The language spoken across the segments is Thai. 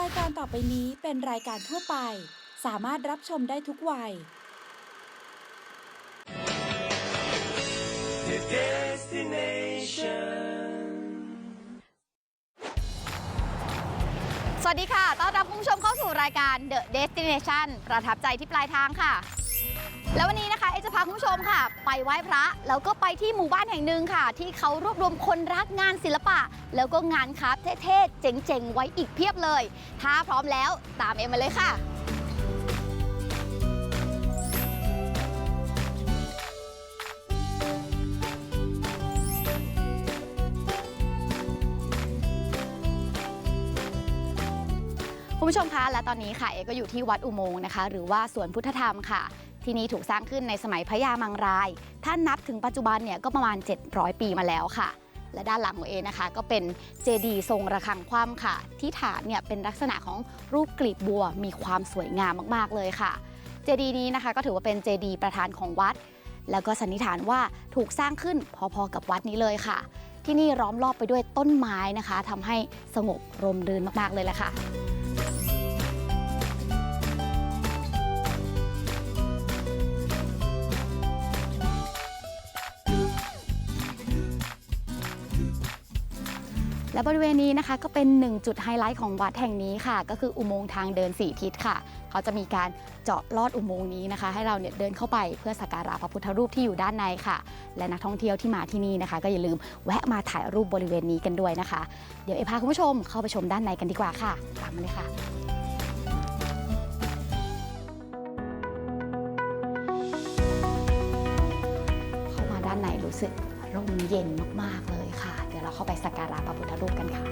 รายการต่อไปนี้เป็นรายการทั่วไป สามารถรับชมได้ทุกวัย The destination. สวัสดีค่ะ ต้อนรับคุณผู้ชมเข้าสู่รายการ The Destination ประทับใจที่ปลายทางค่ะ แล้ววันนี้นะคะเอจะพาคุณผู้ชมค่ะ ไปไหว้พระแล้วก็ไปที่หมู่บ้านแห่งหนึ่งค่ะ ที่เขารวบรวมคนรักงานศิลปะ แล้วก็งานคราฟเท่ๆ เจ๋งๆ ไว้อีกเพียบเลย ถ้าพร้อมแล้วตามเอมาเลยค่ะคุณผู้ชมคะและตอนนี้ค่ะเอก็อยู่ที่วัดอุโมงค์นะคะ หรือว่าสวนพุทธธรรมค่ะ ที่นี่ถูกสร้างขึ้นในสมัยพระยามังราย ถ้านับถึงปัจจุบันเนี่ยก็ประมาณ 700 ปีมาแล้วค่ะ และด้านหลังของเอนะคะ ก็เป็นเจดีทรงระฆังคว่ำค่ะ ที่ฐานเนี่ยเป็นลักษณะของรูปกลีบบัวมีความสวยงามมากๆเลยค่ะ เจดีนี้นะคะก็ถือว่าเป็นเจดีประธานของวัด แล้วก็สันนิษฐานว่าถูกสร้างขึ้นพอๆกับวัดนี้เลยค่ะ ที่นี่ล้อมรอบไปด้วยต้นไม้นะคะทำให้สงบร่มรื่นมากๆเลยแหละค่ะ และบริเวณนี้นะคะก็เป็นหนึ่งจุดไฮไลท์ของวัดแห่งนี้ค่ะ ก็คืออุโมงค์ทางเดิน4ทิศค่ะ เขาจะมีการเจาะลอดอุโมงค์นี้นะคะ ให้เราเนี่ยเดินเข้าไปเพื่อสักการะพระพุทธรูปที่อยู่ด้านในค่ะ และนักท่องเที่ยวที่มาที่นี่นะคะ ก็อย่าลืมแวะมาถ่ายรูปบริเวณนี้กันด้วยนะคะ เดี๋ยวเอพาคุณผู้ชมเข้าไปชมด้านในกันดีกว่าค่ะตามมาเลยค่ะเข้ามาด้านในรู้สึก ร่มเย็นมากๆเลยค่ะ เดี๋ยวเราเข้าไปสักการะพระพุทธรูปกันค่ะ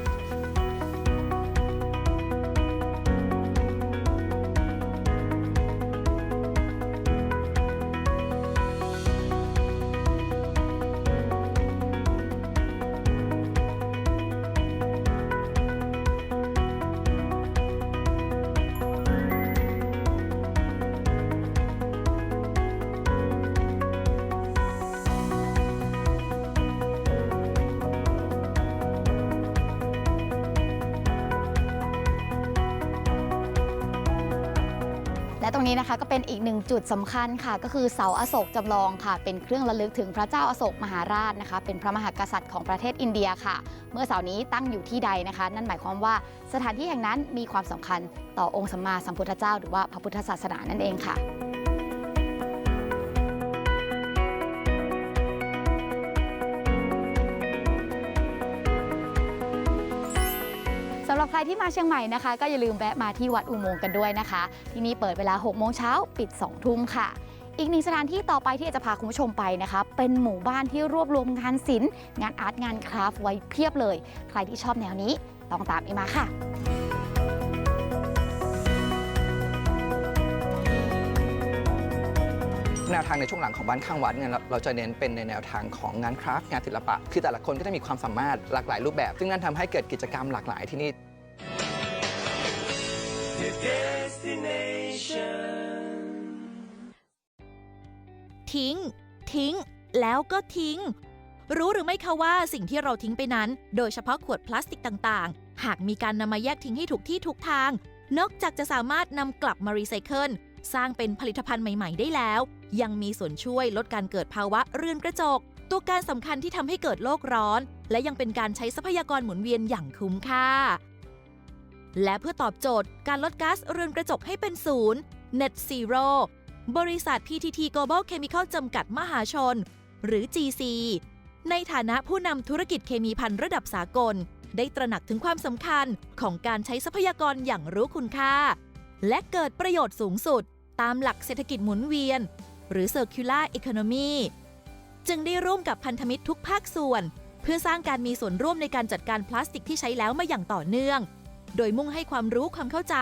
นี้นะคะก็เป็นอีกหนึ่งจุดสำคัญค่ะ ก็คือเสาอโศกจำลองค่ะ เป็นเครื่องระลึกถึงพระเจ้าอโศกมหาราชนะคะ เป็นพระมหากษัตริย์ของประเทศอินเดียค่ะ เมื่อเสานี้ตั้งอยู่ที่ใดนะคะ นั่นหมายความว่าสถานที่แห่งนั้นมีความสำคัญต่อองค์สัมมาสัมพุทธเจ้า หรือว่าพระพุทธศาสนานั่นเองค่ะ ที่มาเชียงใหม่นะคะ ก็อย่าลืมแวะมาที่วัดอุโมงค์กันด้วยนะคะ ที่นี่เปิดเวลา6โมงเช้าปิด2ทุ่มค่ะ อีกหนึ่งสถานที่ต่อไปที่จะพาคุณผู้ชมไปนะคะ เป็นหมู่บ้านที่รวบรวมงานศิลป์งานอาร์ตงานคราฟไว้เพียบเลย ใครที่ชอบแนวนี้ต้องตามเอมาค่ะแนวทางในช่วงหลังของบ้านข้างวัดเนี่ยเราเราจะเน้นเป็นในแนวทางของงานคราฟต์งานศิลปะ คือแต่ละคนก็จะมีความสามารถหลากหลายรูปแบบ ซึ่งนั่นทำให้เกิดกิจกรรมหลากหลายที่นี่ ทิ้ง ทิ้ง แล้วก็ทิ้ง รู้หรือไม่คะว่าสิ่งที่เราทิ้งไปนั้น โดยเฉพาะขวดพลาสติกต่างๆ หากมีการนำมาแยกทิ้งให้ถูกที่ถูกทาง นอกจากจะสามารถนำกลับมารีไซเคิลสร้างเป็นผลิตภัณฑ์ใหม่ๆ ได้แล้ว ยังมีส่วนช่วยลดการเกิดภาวะเรือนกระจก ตัวการสำคัญที่ทำให้เกิดโลกร้อน และยังเป็นการใช้ทรัพยากรหมุนเวียนอย่างคุ้มค่า และเพื่อตอบโจทย์การลดก๊าซเรือนกระจกให้เป็นศูนย์ Net Zero บริษัท PTT Global Chemical จำกัดมหาชน หรือ GC ในฐานะผู้นำธุรกิจเคมีภัณฑ์ระดับสากล ได้ตระหนักถึงความสำคัญของการใช้ทรัพยากรอย่างรู้คุณค่า และเกิดประโยชน์สูงสุด ตามหลักเศรษฐกิจหมุนเวียน หรือ Circular Economy จึงได้ร่วมกับพันธมิตรทุกภาคส่วน เพื่อสร้างการมีส่วนร่วมในการจัดการพลาสติกที่ใช้แล้วมาอย่างต่อเนื่อง โดยมุ่งให้ความรู้ความเข้าใจ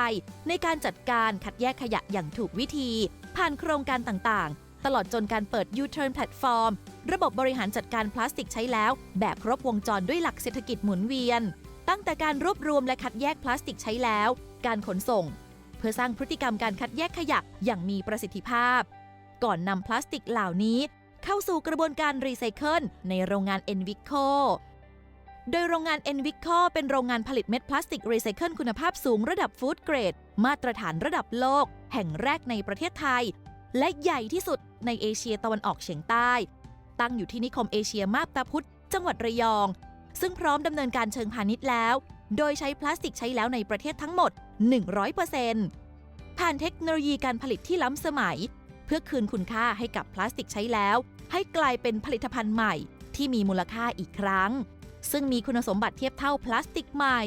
ในการจัดการคัดแยกขยะอย่างถูกวิธี ผ่านโครงการต่างๆ ตลอดจนการเปิด U-Turn Platform ระบบบริหารจัดการพลาสติกใช้แล้ว แบบครบวงจรด้วยหลักเศรษฐกิจหมุนเวียน ตั้งแต่การรวบรวมและคัดแยกพลาสติกใช้แล้ว การขนส่ง เพื่อสร้างพฤติกรรมการคัดแยกขยะอย่างมีประสิทธิภาพ ก่อนนำพลาสติกเหล่านี้ เข้าสู่กระบวนการรีไซเคิลในโรงงาน Envico โดยโรงงาน e n v i c o เป็นโรงงานผลิตเม็ดพลาสติกรีไซเคิลคุณภาพสูงระดับฟู้ดเกรด มาตรฐานระดับโลก แห่งแรกในประเทศไทย และใหญ่ที่สุดในเอเชียตะวันออกเฉียงใต้ ตั้งอยู่ที่นิคมเอเชียมาบตาพุธจังหวัดระยอง ซึ่งพร้อมดำเนินการเชิงพาณิชย์แล้ว โดยใช้พลาสติกใช้แล้วในประเทศทั้งหมด 100%ผ่านเทคโนโลยีการผลิตที่ล้ำสมัย เพื่อคืนคุณค่าให้กับพลาสติกใช้แล้ว ให้กลายเป็นผลิตภัณฑ์ใหม่ ที่มีมูลค่าอีกครั้ง ซึ่งมีคุณสมบัติเทียบเท่าพลาสติกใหม่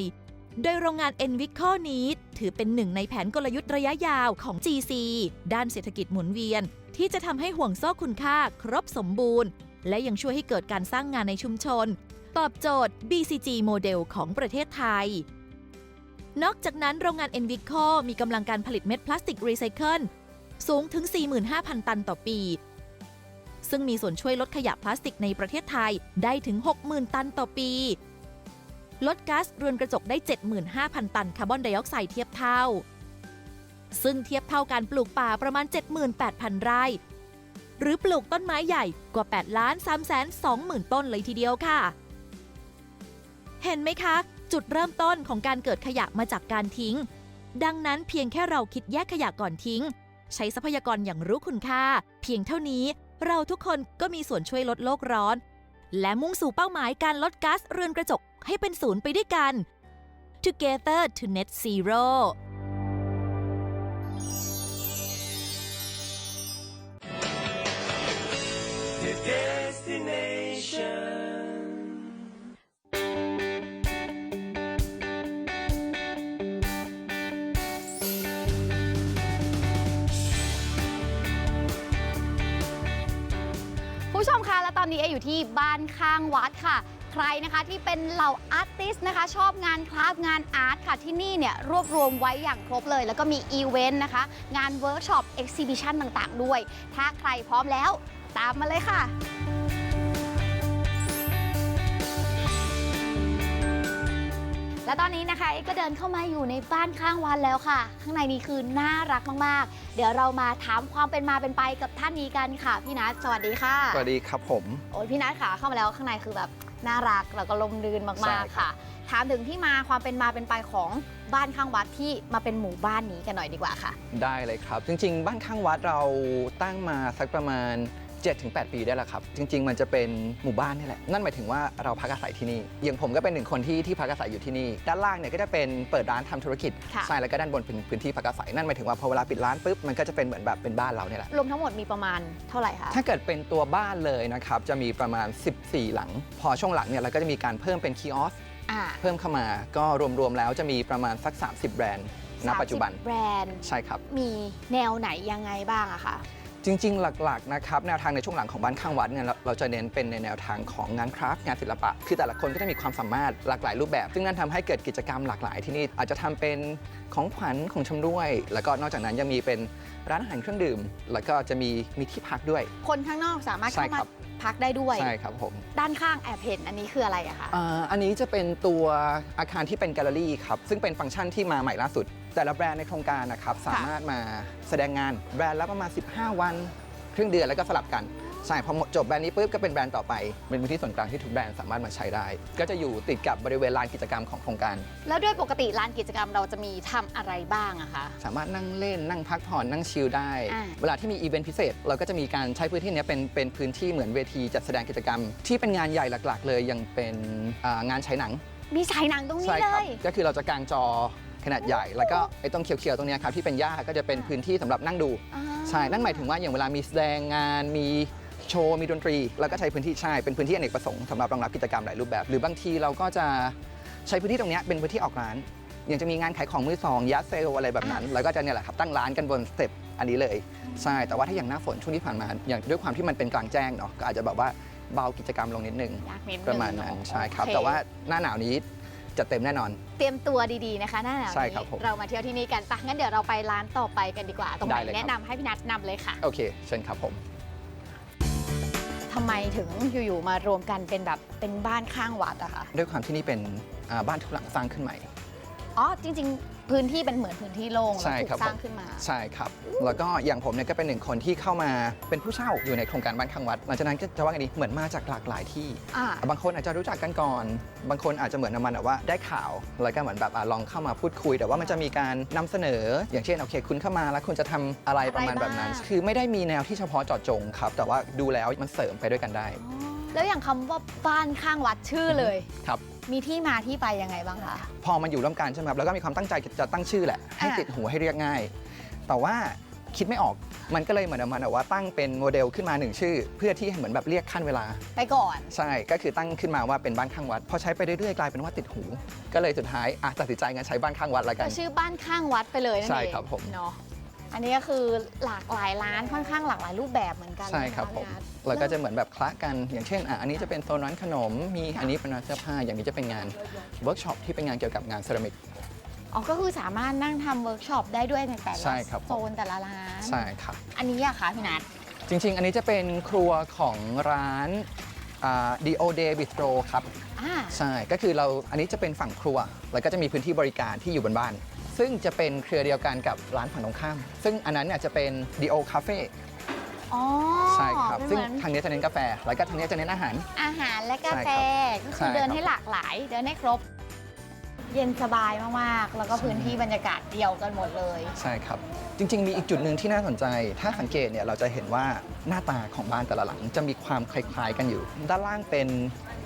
โดยโรงงาน e n v i c o นี้ ถือเป็นหนึ่งในแผนกลยุทธ์ระยะยาวของ GC ด้านเศรษฐกิจหมุนเวียน ที่จะทำให้ห่วงโซ่คุณค่าครบสมบูรณ์ และยังช่วยให้เกิดการสร้างงานในชุมชน ตอบโจทย์ BCG โมเดลของประเทศไทยนอกจากนั้นโรงงาน e n v i c o มีกำลังการผลิตเม็ดพลาสติกรีไซเคิลสูงถึง 45,000 ตันต่อปี ซึ่งมีส่วนช่วยลดขยะพลาสติกในประเทศไทยได้ถึง 60,000 ตันต่อปี ลดก๊าซเรือนกระจกได้ 75,000 ตันคาร์บอนไดออกไซด์เทียบเท่า ซึ่งเทียบเท่าการปลูกป่าประมาณ 78,000 ไร่ หรือปลูกต้นไม้ใหญ่กว่า 8 ล้าน3แสน20,000ต้นเลยทีเดียวค่ะ เห็นไหมคะ จุดเริ่มต้นของการเกิดขยะมาจากการทิ้ง ดังนั้นเพียงแค่เราคิดแยกขยะก่อนทิ้ง ใช้ทรัพยากรอย่างรู้คุณค่า เพียงเท่านี้ เราทุกคนก็มีส่วนช่วยลดโลกร้อน และมุ่งสู่เป้าหมายการลดก๊าซเรือนกระจกให้เป็นศูนย์ไปด้วยกัน Together to Net Zero The อนนี้เออยู่ที่บ้านข้างวัดค่ะ ใครนะคะที่เป็นเหล่าอาร์ติสนะคะ ชอบงานคราฟงานอาร์ตค่ะที่นี่เนี่ยรวบรวมไว้อย่างครบเลย แล้วก็มีอีเวนต์นะคะ งานเวิร์กช็อปเอ็กซิบิชันต่างๆ ด้วย ถ้าใครพร้อมแล้ว ตามมาเลยค่ะ และตอนนี้นะคะเอ็กก็เดินเข้ามาอยู่ในบ้านข้างวันแล้วค่ะ ข้างในนี้คือน่ารักมากๆ เดี๋ยวเรามาถามความเป็นมาเป็นไปกับท่านนี้กันค่ะ พี่นัทสวัสดีค่ะ สวัสดีครับผม โอ้ยพี่นัทค่ะเข้ามาแล้วข้างในคือแบบน่ารักแล้วก็ลมรื่นใช่มากครัๆบค่ะ ถามถึงที่มาความเป็นมาเป็นไปของบ้านข้างวัดที่มาเป็นหมู่บ้านนี้กันหน่อยดีกว่าค่ะ ได้เลยครับ จริง ๆ บ้านข้างวัดเราตั้งมาสักประมาณ 7-8 ปีได้แล้วครับ จริง ๆ มันจะเป็นหมู่บ้านนี่แหละ นั่นหมายถึงว่าเราพักอาศัยที่นี่อย่างผมก็เป็นหนึ่งคนที่ที่พักอาศัยอยู่ที่นี่ ด้านล่างเนี่ยก็จะเป็นเปิดร้านทำธุรกิจค่ะ ใช่แล้วก็ด้านบนเป็นพื้นที่พักอาศัย นั่นหมายถึงว่าพอเวลาปิดร้านปุ๊บมันก็จะเป็นเหมือนแบบเป็นบ้านเราเนี่ยแหละ รวมทั้งหมดมีประมาณเท่าไหร่คะ ถ้าเกิดเป็นตัวบ้านเลยนะครับจะมีประมาณ 14 หลัง พอช่วงหลังเนี่ยเราก็จะมีการเพิ่มเป็นคีออสอ่าเพิ่มเข้ามา ก็รวมๆแล้วจะมีประมาณสัก 30 แบรนด์ณปัจจุบัน30แบรนด์ ใช่ครับ มีแนวไหนยังไงบ้างอะคะ จริงๆ หลักๆนะครับแนวทางในช่วงหลังของบ้านข้างวัดเนี่ยเราเราจะเน้นเป็นในแนวทางของงานคราฟต์งานศิลปะ คือแต่ละคนก็จะมีความสามารถหลากหลายรูปแบบ ซึ่งนั่นทำให้เกิดกิจกรรมหลากหลายที่นี่อาจจะทำเป็นของขวัญของชำร่วย แล้วก็นอกจากนั้นยังมีเป็นร้านอาหารเครื่องดื่ม แล้วก็จะมีมีที่พักด้วย คนข้างนอกสามารถใช่เข้ามาครับ พักได้ด้วย ใช่ครับผม ด้านข้างแอบเห็นอันนี้คืออะไรอะคะ อ่าอันนี้จะเป็นตัวอาคารที่เป็นแกลเลอรี่ครับ ซึ่งเป็นฟังก์ชันที่มาใหม่ล่าสุด แต่ละแบรนด์ในโครงการนะครับสามารถมาแสดงงานแบรนด์ละประมาณ 15 วัน ครึ่งเดือนแล้วก็สลับกันใช่พอหมดจบแบรนด์นี้ปุ๊บก็เป็นแบรนด์ต่อไป เป็นพื้นที่ส่วนกลางที่ทุกแบรนด์สามารถมาใช้ได้ ก็จะอยู่ติดกับบริเวณลานกิจกรรมของโครงการ แล้วด้วยปกติลานกิจกรรมเราจะมีทำอะไรบ้างอะคะสามารถนั่งเล่นนั่งพักผ่อนนั่งชิลได้อ่าเวลาที่มีอีเวนต์พิเศษ เราก็จะมีการใช้พื้นที่เนี้ยเป็นเป็นพื้นที่เหมือนเวทีจัดแสดงกิจกรรม ที่เป็นงานใหญ่หลัก ๆ เลยยังเป็นอ่างานฉายหนัง มีฉายหนังตรงนี้ใช่เลครับยก็คือเราจะกางจอ ขนาดใหญ่ แล้วก็ไอ้ตรงเขียวๆตรงเนี้ยครับที่เป็นหญ้าก็จะเป็นพื้นที่สำหรับนั่งดู อ่าใช่ นั่นหมายถึงว่าอย่างเวลามีแสดงงานมีโชว์มีดนตรี แล้วก็ใช้พื้นที่ใช่เป็นพื้นที่อเนกประสงค์สำหรับรองรับกิจกรรมหลายรูปแบบ หรือบางทีเราก็จะใช้พื้นที่ตรงเนี้ยเป็นพื้นที่ออกร้าน อย่างจะมีงานขายของมือสองยัดเซลอะไรแบบนั้น แล้วก็จะเนี่ยแหละครับตั้งร้านกันบนสเต็ปอันนี้เลยใช่แต่ว่าถ้าอย่างหน้าฝนช่วงที่ผ่านมาอย่างด้วยความที่มันเป็นกลางแจ้งเนาะก็อาจจะแบบว่าเบากิจกรรมลงนิดนึงอยากนิดนึงประมาณนั้นเอะใช่ครับ โอเแต่ว่าหน้าหนาวนี้ จะเต็มแน่นอน เตรียมตัวดีๆนะคะหน้าหนาวใช่นี้ครับผมเรามาเที่ยวที่นี่กันปะงั้นเดี๋ยวเราไปร้านต่อไปกันดีกว่า ตรงไหได้นเลยครับ แนะนำให้พี่นัทนำเลยค่ะโอเคเชิญครับผม ทำไมถึงอยู่ๆมารวมกันเป็นแบบเป็นบ้านข้างวัดอะคะด้วยความที่นี่เป็นอ่าบ้านทุกหลังสร้างขึ้นใหม่ อ๋อจริง พื้นที่เป็นเหมือนพื้นที่โล่งใช่แล้วถูครับกสร้างผมขึ้นมา ใช่ครับ แล้วก็อย่างผมเนี่ยก็เป็นหนึ่งคนที่เข้ามาเป็นผู้เช่าอยู่ในโครงการบ้านข้างวัด หลังจากนั้นก็จะว่าไงดีเหมือนมาจากหลากหลายที่ อ่า บางคนอาจจะรู้จักกันก่อน บางคนอาจจะเหมือนประมันแบบว่าได้ข่าว แล้วก็เหมือนแบบอะลองเข้ามาพูดคุย แต่ว่ามันจะมีการนำเสนอ อย่างเช่นโอเค คุณเข้ามาแล้วคุณจะทำอะไรประมาณแบบนั้น อะไรบ้าง คือไม่ได้มีแนวที่เฉพาะเจาะจงครับ แต่ว่าดูแล้วมันเสริมไปด้วยกันได้ แล้วอย่างคำว่าบ้านข้างวัดชื่อเลย ครับ มีที่มาที่ไปยังไงบ้างคะ พอมันอยู่ร่วมกันใช่ไหมครับแล้วก็มีความตั้งใจจะตั้งชื่อแหละ ให้อ่าติดหูให้เรียกง่าย แต่ว่าคิดไม่ออกมันก็เลยเหมือนประมันแบบว่าตั้งเป็นโมเดลขึ้นมาหนึ่งชื่อ เพื่อที่ให้เหมือนแบบเรียกขั้นเวลา ไปก่อน ใช่ก็คือตั้งขึ้นมาว่าเป็นบ้านข้างวัดพอใช้ไปเรื่อยๆกลายเป็นว่าติดหู ก็เลยสุดท้ายอะตัดสินใจงั้นใช้บ้านข้างวัดแล้วกัก็นชื่อบ้านข้างวัดไปเลยนั่นเองใช่ครับผม เนาะ อันนี้ก็คือหลากหลายร้านค่อนข้างหลากหลายรูปแบบเหมือนกันใช่ครับนะะผมพี่นัทแล้วก็จะเหมือนแบบคละกันอย่างเช่นอะอันนี้จะเป็นโซนร้านขนม มีอันนี้เป็นร้านเสื้อผ้าอย่างนี้จะเป็นงานเวิร์กช็อปที่เป็นงานเกี่ยวกับงานเซรามิกอ๋อก็คือสามารถนั่งทำเวิร์กช็อปได้ด้วยในแต่ละใช่ครับผม โซนแต่ละร้าน ใช่ครับ อันนี้อะคะพี่นัท จริง ๆ อันนี้จะเป็นครัวของร้านดีโอเดบิสโตรครับ อ่า ใช่ ก็คือเราอันนี้จะเป็นฝั่งครัว แล้วก็จะมีพื้นที่บริการที่อยู่บนบ้าน ซึ่งจะเป็นเครือเดียวกันกับร้านฝั่งตรงข้าม ซึ่งอันนั้นเนี่ยจะเป็น D.O. Cafe อ๋อใช่ครับเป็นซึ่งเหมือนทางนี้จะเน้นกาแฟ แล้วก็ทางนี้จะเน้นอาหาร อาหารและกาแฟก็ใช่คือครับเดินให้หลากหลาย เดินให้ครบ เย็นสบายมากๆ แล้วก็พื้นที่บรรยากาศเดียวกันหมดเลย ใช่ครับ จริง ๆ มีอีกจุดหนึ่งที่น่าสนใจ ถ้าสังเกตเนี่ยเราจะเห็นว่าหน้าตาของบ้านแต่ละหลังจะมีความคล้ายๆกันอยู่ ด้านล่างเป็น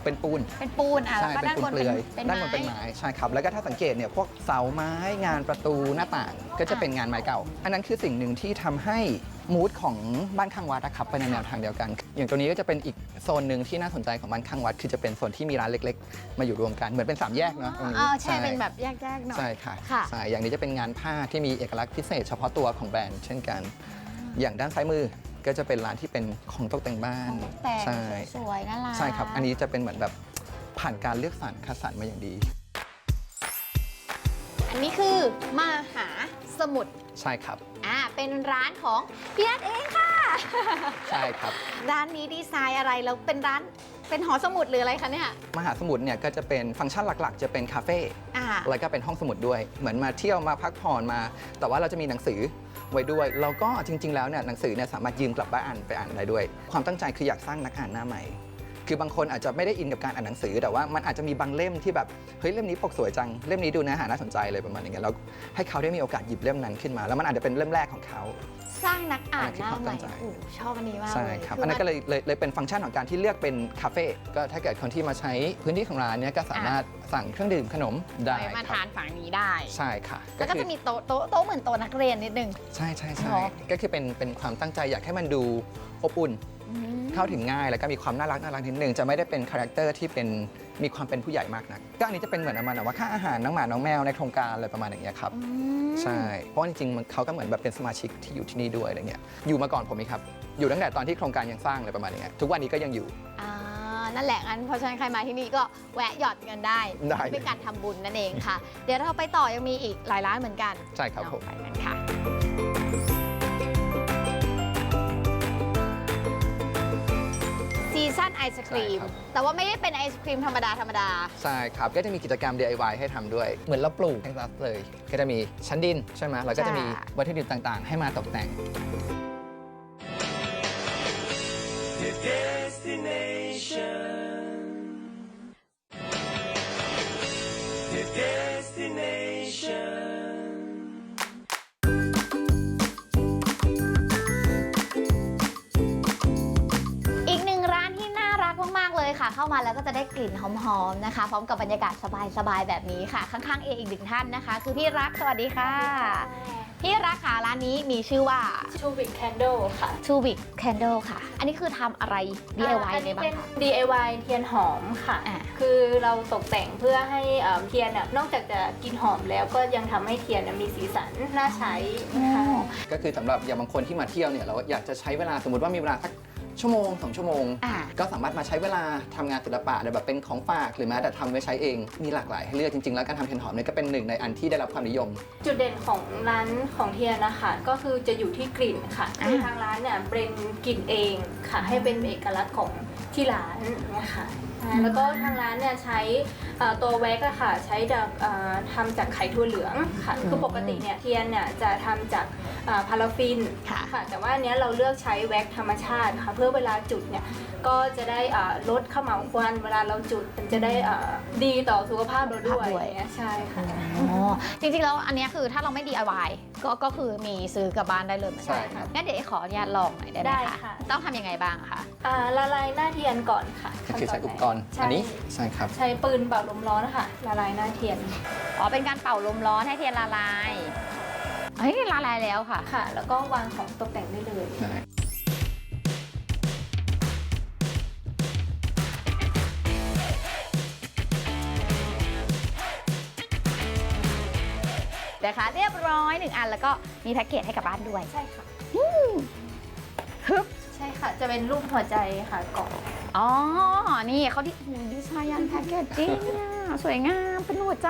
เป็นปูนเป็นปูนอะใช่แล้วก็เป็นด้านปูบนนเปลืเป็นอยเป็นด้านบนเป็นไม้ไม้ใช่ครับแล้วก็ถ้าสังเกตเนี่ยพวกเสาไม้งานประตูหน้าต่างก็จะเป็นงานไม้เก่า อันนั้นคือสิ่งหนึ่งที่ทำให้มูดของบ้านข้างวัดนะครับไปในแนวทางเดียวกัน อย่างตัวนี้ก็จะเป็นอีกโซนหนึ่งที่น่าสนใจของบ้านข้างวัด คือจะเป็นโซนที่มีร้านเล็ก ๆ มาอยู่รวมกันเหมือนเป็นสามแยกเนาะตรงนี้ อ่าใช่เป็นแบบแยกๆหน่อย ใช่ค่ะค่ะ ใช่ อย่างนี้จะเป็นงานผ้าที่มีเอกลักษณ์พิเศษเฉพาะตัวของแบรนด์เช่นกัน อย่างด้านซ้ายมือ ก็จะเป็นร้านที่เป็นของตกแต่งบ้านของตกแต่งใช่สวยๆน่ารักใช่ครับ อันนี้จะเป็นเหมือนแบบผ่านการเลือกสรรคัดสรรมาอย่างดี อันนี้คือมาหาสมุทรใช่ครับ อ่าเป็นร้านของพี่นัทเองค่ะ ใช่ครับ ร้านนี้ดีไซน์อะไรแล้วเป็นร้านเป็นหอสมุดหรืออะไรคะเนี่ยมหาสมุทรเนี่ยก็จะเป็นฟังก์ชันหลักๆ จะเป็นคาเฟ่อ่าแล้วก็เป็นห้องสมุดด้วย เหมือนมาเที่ยวมาพักผ่อนมา แต่ว่าเราจะมีหนังสือ ไว้ด้วย แล้วก็จริง ๆ แล้วเนี่ยหนังสือเนี่ยสามารถยืมกลับบ้านอ่านไปอ่านได้ด้วย ความตั้งใจคืออยากสร้างนักอ่านหน้าใหม่ คือบางคนอาจจะไม่ได้อินกับการอ่านหนังสือ แต่ว่ามันอาจจะมีบางเล่มที่แบบเฮ้ยเล่มนี้ปกสวยจังเล่มนี้ดูเนื้อหาน่าสนใจเลยประมาณอย่างเงี้ยแล้วให้เขาได้มีโอกาสหยิบเล่มนั้นขึ้นมา แล้วมันอาจจะเป็นเล่มแรกของเขา สร้างนักอ่านหน้าอันนั้นคือความใหตั้ม่งใจโอ้ชอบอันนี้มากใช่เลยครับออันนั้นก็มัเลยเลยเลยเป็นฟังก์ชันของการที่เลือกเป็นคาเฟ่ก็ถ้าเกิดคนที่มาใช้พื้นที่ของร้านเนี้ยก็สามารถสั่งเครื่องดื่มขนมได้ไว้มาครัทาบนฝั่งนี้ได้ใช่ค่ะแล้วก็คือจะมีโต๊ะโต๊ะโต๊ะเหมือนโต๊ะนักเรียนนิดนึง ใช่ใช่เนใช่อะก็คือเป็นเป็นความตั้งใจอยากให้มันดู อบอุ่นอืมเข้าถึงง่ายแล้วก็มีความน่ารักน่ารักนิดนึงจะไม่ได้เป็นคาแรคเตอร์ที่เป็นมีความเป็นผู้ใหญ่มากนักก็อันนี้จะเป็นเหมือนประมาณว่าค่าอาหารน้องหมาน้องแมวในโครงการอะไรประมาณอย่างเงี้ยครับอืมใช่เพราะว่าจริงๆมันเขาก็เหมือนแบบเป็นสมาชิกที่อยู่ที่นี่ด้วยอะไรเงี้ยอยู่มาก่อนผมอีกครับอยู่ตั้งแต่ตอนที่โครงการยังสร้างอะไรประมาณอย่างเงี้ยทุกวันนี้ก็ยังอยู่ อ่านั่นแหละงั้นเพราะฉะนั้นใครมาที่นี่ก็แวะหยอดเงินได้ได้ เป็นการทำบุญนั่นเองค่ะ เดี๋ยวเราไปต่อยังมีอีกหลายร้านเหมือนกันใช่ครับผม เนาะไปกันค่ะ ซีซั่นไอศครีม ใช่ครับ แต่ว่าไม่ได้เป็นไอศครีมธรรมดาธรรมดา ใช่ครับ ก็จะมีกิจกรรม DIY ให้ทำด้วย เหมือนเราปลูกแคคตัสเลย ก็จะมีชั้นดินใช่ไหมแล้วก็จะมีใช่ วัตถุดิบต่างๆ ให้มาตกแต่ง The destination. ากๆเลยค่ะเข้ามาแล้วก็จะได้กลิ่นหอมๆนะคะ พร้อมกับบรรยากาศสบายๆแบบนี้ค่ะ ข้างๆเออีกหนึ่งท่านนะคะ คือพี่รักสวัสดีค่ะ พี่รักค่ะร้านนี้มีชื่อว่าทูบิ c แคนเดิลค่ะ Two Big Candle ค่ะ อันนี้คือทำอะไร DIY อันในนี้บ้างเป็นคะ DIY เทียนหอมค่ะ อ่า คือเราตกแต่งเพื่อให้เอ่อเทียนน่ะนอกจากจะกลินหอมแล้วก็ยังทำให้เทียนน่ะมีสีสันน่าใช้นะคะ ก็คือสำหรับอย่างบางคนที่มาเที่ยวเนี่ยเราอยากจะใช้เวลาสมมติว่ามีเวลาสัก ชั่วโมงสองชั่วโมง อ่า ก็สามารถมาใช้เวลาทำงานศิลปะแบบเป็นของฝากหรือแม้แต่ทำไว้ใช้เองมีหลากหลายให้เลือกจริงๆ แล้วการทำเทียนหอมเนี่ยก็เป็นหนึ่งในอันที่ได้รับความนิยม จุดเด่นของร้านของเทียนนะคะ ก็คือจะอยู่ที่กลิ่นค่ะอ่า คือทางร้านเนี่ยเบรนกลิ่นเองค่ะ ให้เป็นเอกลักษณ์ของที่ร้านนะคะ ใช่แล้วก็ทางร้านเนี่ยใช้เอ่อตัวแว็กอะค่ะ ใช้จากเอ่อทำจากไข่ถั่วเหลืองค่ะคือปกติเนี่ยเทียนเนี่ยจะทำจากเอ่อพาราฟินค่ะค่ะแต่ว่าอันเนี้ยเราเลือกใช้แว็กธรรมชาติค่ะ เพื่อเวลาจุดเนี่ยก็จะได้เอ่อลดข้าวเหมาควันเวลาเราจุดมันจะได้เอ่อดีต่อสุขภาพเราด้วยสุขภาพด้วย อย่างเงี้ยใช่ค่ะ อ๋อ จริงๆ แล้วอันเนี้ยคือถ้าเราไม่ DIY ก็ก็คือมีซื้อกลับบ้านได้เลยเหมือนใช่กันครับ งั้นเดี๋ยวเอขออนุญาตลองหน่อยได้ไหมได้คะค่ะ ต้องทำยังไงบ้างคะ อ่าละลายหน้าเทียนก่อนค่ะก็คือใช้อุปกรณ์ใช่อันนี้ใช่ครับ ใช้ปืนเป่าลมร้อนค่ะละลายหน้าเทียนอ๋อ เป็นการเป่าลมร้อนให้เทียนละลาย เฮ้ยละลายแล้วค่ะ ค่ะ แล้วก็วางของตกแต่งได้เลย ได้ นะคะ เรียบร้อยหนึ่งอันแล้วก็มีแพ็กเกจให้กลับบ้านด้วยใช่ค่ะฮึบ ใช่ค่ะ จะเป็นรูปหัวใจค่ะกล่อง อ๋อ นี่เขาดิโหดีไซน์ยันแพ็กเกจจริงอะสวยงามเป็นหัวใจ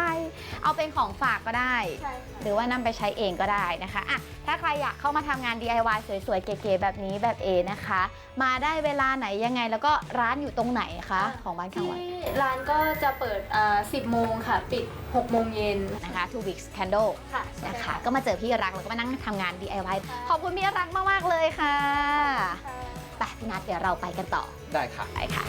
เอาเป็นของฝากก็ได้ใช่ค่ะหรือว่านำไปใช้เองก็ได้นะคะอะถ้าใครอยากเข้ามาทำงาน DIY สวยๆ เก๋ๆแบบนี้แบบเอนะคะ มาได้เวลาไหนยังไงแล้วก็ร้านอยู่ตรงไหนคะ ของบ้านกลางวันที่ร้านก็จะเปิดอ่า10 โมงค่ะ ปิด 6 โมงเย็นนะคะ Two Weeks Candle ค่ะนะคะ ก็มาเจอพี่รักแล้วก็มานั่งทำงาน DIY ขอบคุณพี่รักมากๆเลยค่ะ ไปพี่นัทเดี๋ยวเราไปกันต่อได้ค่ะ ไปค่ะ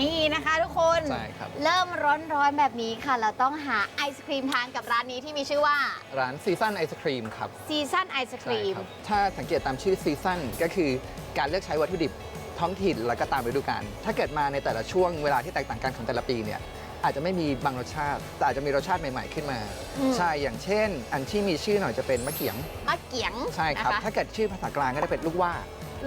นี่นะคะทุกคน ใช่ครับ เริ่มร้อนๆแบบนี้ค่ะ เราต้องหาไอศครีมทานกับร้านนี้ที่มีชื่อว่าร้านซีซันไอศครีมครับซีซันไอศคใช่รีม ครับถ้าสังเกตตามชื่อซีซันก็คือการเลือกใช้วัตถุดิบท้องถิ่นแล้วก็ตามฤดูกาลถ้าเกิดมาในแต่ละช่วงเวลาที่แตกต่างกันของแต่ละปีเนี่ย อาจจะไม่มีบางรสชาติ แต่อาจจะมีรสชาติใหม่ ๆขึ้นมา อืม ใช่อย่างเช่น อันที่มีชื่อหน่อยจะเป็นมะเขียง มะเกียงใช่ครับ นะะถ้าเกิดชื่อภาษากลางก็จะเป็นลูกว่า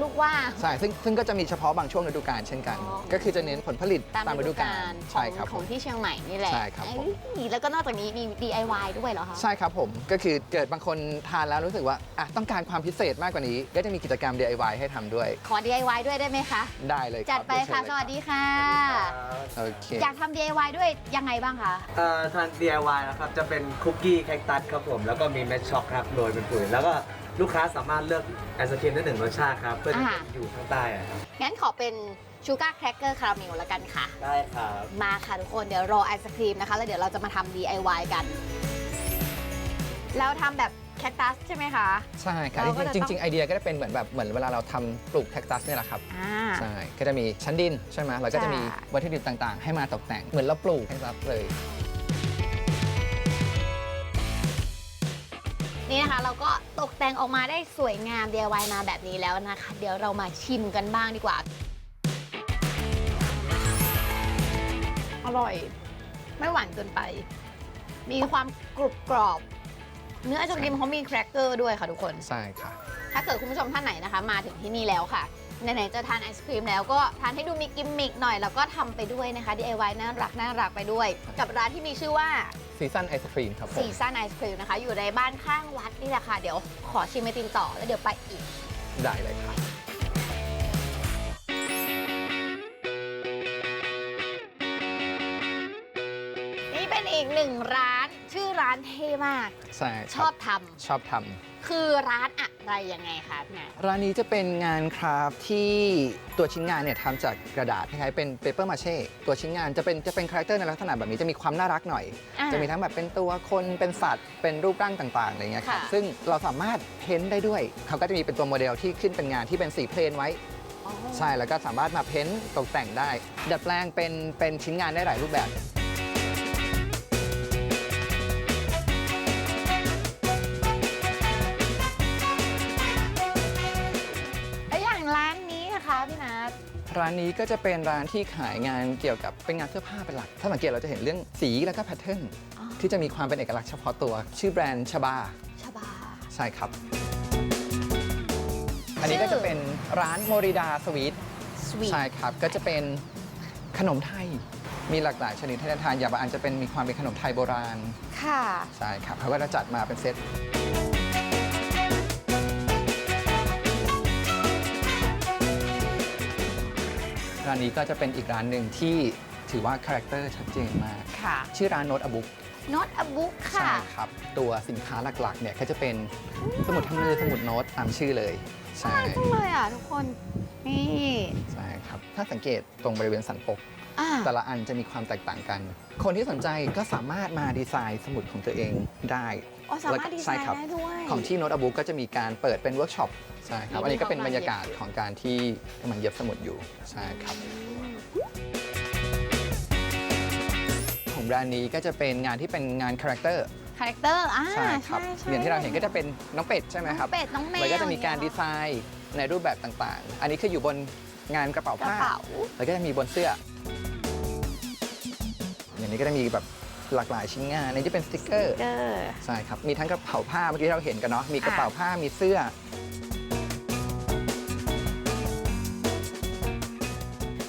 ลูกว่า ใช่ซึ่งซึ่งก็จะมีเฉพาะบางช่วงฤดูกาลเช่นกัน อ๋อ ก็คือจะเน้นผลผลิตตามตามฤดูกาลขอใช่งครับขผองม ที่เชียงใหม่นี่แหละใช่ครับผม เอ้ยแล้วก็นอกจากนี้มี DIY ด้วยเหรอคะใช่ครับผมก็คือเกิดบางคนทานแล้วรู้สึกว่าอะต้องการความพิเศษมากกว่านี้ ก็จะมีกิจกรรม DIY ให้ทำด้วยขอ DIY ด้วยได้ไหมคะ ได้เลยครับจัดไปเยวเชิค่ะญสเลยวัสดีค่ะ โอเคอยากทำ DIY ด้วยยังไงบ้างคะ เอ่อทาง DIY นะครับ จะเป็นคุกกี้แคคตัสครับผม แล้วก็มีเม็ดช็อกครับโรยเป็นปุ๋ยแล้วก็ ลูกค้าสามารถเลือกไอศครีมได้หนึ่งรสชาติครับ เพื่อที่อ่าจะอยู่ข้างใต้อะครับงั้นขอเป็นชูการ์แครกเกอร์คาราเมลละกันค่ะ ได้ครับ มาค่ะทุกคนเดี๋ยวรอไอศครีมนะคะ แล้วเดี๋ยวเราจะมาทำ DIY กันแล้วทำแบบแคคตัสใช่ไหมคะ ใช่ครับเราก็จะจริงต้องๆจริง ๆ ไอเดียก็จะเป็นเหมือนแบบเหมือนเวลาเราทำปลูกแคคตัสเนี่ยแหละครับ อ่า ใช่ ก็จะมีชั้นดินใช่ไหมเราก็จะมีใช่ วัตถุดิบต่างๆ ให้มาตกแต่ง เหมือนเราปลูกแคคตัสเลย นี่นะคะเราก็ตกแต่งออกมาได้สวยงาม DIY มาแบบนี้แล้วนะคะ เดี๋ยวเรามาชิมกันบ้างดีกว่า อร่อย ไม่หวานเกินไป มีความกรุบกรอบ เนื้อไอศครีมเขามีแครกเกอร์ด้วยค่ะทุกคน ใช่ค่ะ ถ้าเกิดคุณผู้ชมท่านไหนนะคะ มาถึงที่นี่แล้วค่ะ ไหนๆจะทานไอศครีมแล้วก็ทานให้ดูมีกิมมิกหน่อยแล้วก็ทำไปด้วยนะคะ DIY น่ารักน่ารักไปด้วย กับร้านที่มีชื่อว่า ซีซันไอศครีมครับผซีมซันไอศครีมนะคะ อยู่ในบ้านข้างวัดนี่แหละค่ะ เดี๋ยวขอชิมไอติมต่อแล้วเดี๋ยวไปอีก ได้เลยค่ะนี่เป็นอีกหนึ่งร้าน ชื่อร้านเท่มาก ใช่คชรัอบทำชอบทำ คือร้านอะไรยังไงคะพี่แนนร้านนี้จะเป็นงานคราฟต์ที่ตัวชิ้นงานเนี่ยทำจากกระดาษคล้ายๆเป็นเปเปอร์มาเช่ตัวชิ้นงานจะเป็นจะเป็นคาแรคเตอร์ในลักษณะแบบนี้จะมีความน่ารักหน่อย อ่า จะมีทั้งแบบเป็นตัวคนเป็นสัตว์ เป็นรูปร่างต่างๆอะไรเงี้ยครับค่ะ ซึ่งเราสามารถเพ้นท์ได้ด้วย เขาก็จะมีเป็นตัวโมเดลที่ขึ้นเป็นงานที่เป็นสีเพลนไว้ อ๋อ ใช่แล้วก็สามารถมาเพ้นท์ตกแต่งได้ ดัดแปลงเป็นเป็นชิ้นงานได้หลายรูปแบบ ร้านนี้ก็จะเป็นร้านที่ขายงานเกี่ยวกับเป็นงานเสื้อผ้าเป็นหลัก ถ้าสังเกตเราจะเห็นเรื่องสีแล้วก็แพทเทิร์นอ๋อ ที่จะมีความเป็นเอกลักษณ์เฉพาะตัว ชื่อแบรนด์ชบา ชบา ใช่ครับ อันนี้ก็จะเป็นร้านโมริดาสวีท สวีท ใช่ครับ ก็จะเป็นขนมไทย มีหลากหลายชนิดให้ได้ทาน อย่างบางอันจะเป็นมีความเป็นขนมไทยโบราณ ค่ะ ใช่ครับเขาก็จะจัดมาเป็นเซต ร้านนี้ก็จะเป็นอีกร้านหนึ่งที่ถือว่าคาแรคเตอร์ชัดเจนมาก ค่ะ ชื่อร้านโนตอบุ๊ก not a book ค่ะ ใช่ครับ ตัวสินค้าหลักๆ เนี่ยก็จะเป็นสมุดทำมือสมุดโน้ตตามชื่อเลย ใช่จังเลยอะทุกคนนนี่ใช่ครับ ถ้าสังเกตตรงบริเวณสันปก อ่าแต่ละอันจะมีความแตกต่างกัน คนที่สนใจก็สามารถมาดีไซน์สมุดของตัวเองได้ อ๋อสามารถดีไซใช่น์ครับได้ด้วยของที่โน้ตบุ๊กก็จะมีการเปิดเป็นเวิร์กช็อปใช่ครับมีอันนี้ก็เป็นของบรรยากาศเย็บของการที่กำลังเย็บสมุดอยู่ใช่ครับ ของแบรนด์นี้ก็จะเป็นงานที่เป็นงานคาแรคเตอร์คาแรคเตอร์อ่าใช่ครับใช่อย่างที่เราเห็นก็จะเป็นน้องเป็ดใช่ไหมครับน้องเป็ดน้องแมวแล้วก็จะมีการดีไซน์ในรูปแบบต่างๆ อันนี้คืออยู่บนงานกระเป๋ากระผ้า เป๋า แล้วก็จะมีบนเสื้อ อย่างนี้ก็จะมีแบบ หลากหลายชิ้นงานในที่เป็นสติกเกอร์เกอร์ใช่ครับ มีทั้งกระเป๋าผ้าเมื่อกี้เราเห็นกันเนาะ มีกระเป๋าผ้า มีเสื้อ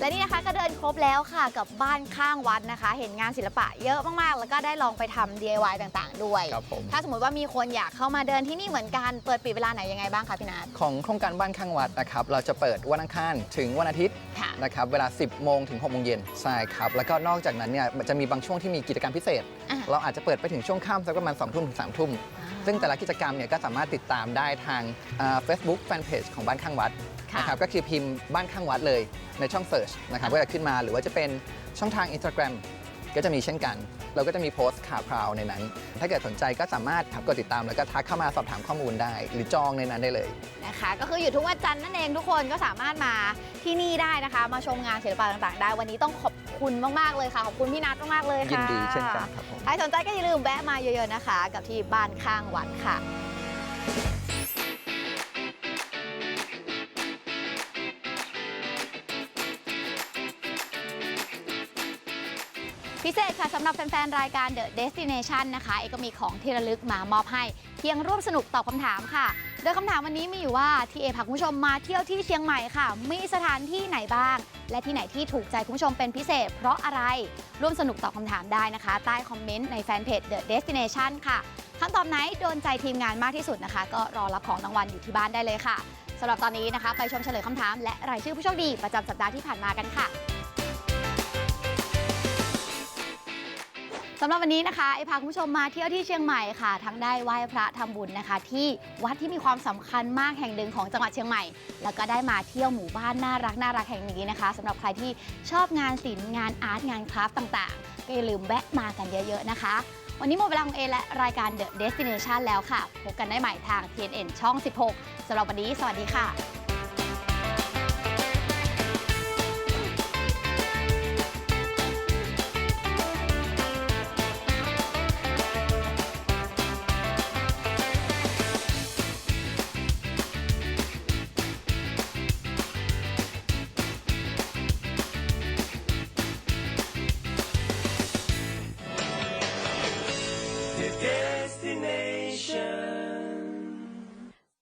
และนี่นะคะก็เดินครบแล้วค่ะกับบ้านข้างวัดนะคะ เห็นงานศิลปะเยอะมากๆ แล้วก็ได้ลองไปทำ DIY ต่างๆ ด้วย ครับผม ถ้าสมมติว่ามีคนอยากเข้ามาเดินที่นี่เหมือนกันเปิดปิดเวลาไหนยังไงบ้างคะพี่นัท ของโครงการบ้านข้างวัดนะครับเราจะเปิดวันอังคารถึงวันอาทิตย์ค่ะ นะครับเวลา 10 โมงถึง6โมงเย็นใช่ครับแล้วก็นอกจากนั้นเนี่ยมันจะมีบางช่วงที่มีกิจกรรมพิเศษ อะ เราอาจจะเปิดไปถึงช่วงค่ำสักประมาณ2ทุ่มถึง3ทุ่ม ซึ่งแต่ละกิจกรรมเนี่ยก็สามารถติดตามได้ทางเฟซบุ๊กแฟนเพจของบ้านข้างวัดค่ะนะครับก็คือพิมพ์บ้านข้างวัดเลยในช่อง Search นะครับก็จะขึ้นมาหรือว่าจะเป็นช่องทาง Instagram ก็จะมีเช่นกัน เราก็จะมีโพสต์ข่าวคราวในนั้น ถ้าเกิดสนใจก็สามารถกดติดตามแล้วก็ทักเข้ามาสอบถามข้อมูลได้ หรือจองในนั้นได้เลย นะคะ ก็คืออยู่ทุกวันจันทร์นั่นเองทุกคนก็สามารถมาที่นี่ได้นะคะ มาชมงานศิลปะต่างๆ ได้วันนี้ต้องขอบคุณมากๆเลยค่ะ ขอบคุณพี่นัทมากๆเลยค่ะยินดีเช่นกันครับผม ใครสนใจก็อย่าลืมแวะมาเยอะๆนะคะ กับที่บ้านข้างวัดค่ะ พิเศษค่ะสำหรับแฟนๆ รายการ The Destination นะคะ เอกก็มีของที่ระลึกมามอบให้ เพียงร่วมสนุกตอบคำถามค่ะ โดยคำถามวันนี้มีอยู่ว่าที่เอพาคุณผู้ชมมาเที่ยวที่เชียงใหม่ค่ะ มีสถานที่ไหนบ้าง และที่ไหนที่ถูกใจคุณผู้ชมเป็นพิเศษ เพราะอะไรร่วมสนุกตอบคำถามได้นะคะ ใต้คอมเมนต์ในแฟนเพจ The Destination ค่ะคำตอบไหนโดนใจทีมงานมากที่สุดนะคะ ก็รอรับของรางวัลอยู่ที่บ้านได้เลยค่ะสำหรับตอนนี้นะคะ ไปชมเฉลยคำถามและรายชื่อผู้โชคดีประจำสัปดาห์ที่ผ่านมากันค่ะ สำหรับวันนี้นะคะไอพาคุณผู้ชมมาเที่ยวที่เชียงใหม่ค่ะ ทั้งได้ไหว้พระทำบุญนะคะ ที่วัดที่มีความสำคัญมากแห่งหนึ่งของจังหวัดเชียงใหม่ แล้วก็ได้มาเที่ยวหมู่บ้านน่ารักน่ารักแห่งนี้นะคะสำหรับใครที่ชอบงานศิลป์งานอาร์ตงานคราฟต์ต่างๆ ก็อย่าลืมแวะมากันเยอะ ๆ นะคะ วันนี้หมดเวลาของเอและรายการ The Destination แล้วค่ะ พบกันได้ใหม่ทาง TNN ช่อง 16สำหรับวันนี้ สวัสดีค่ะ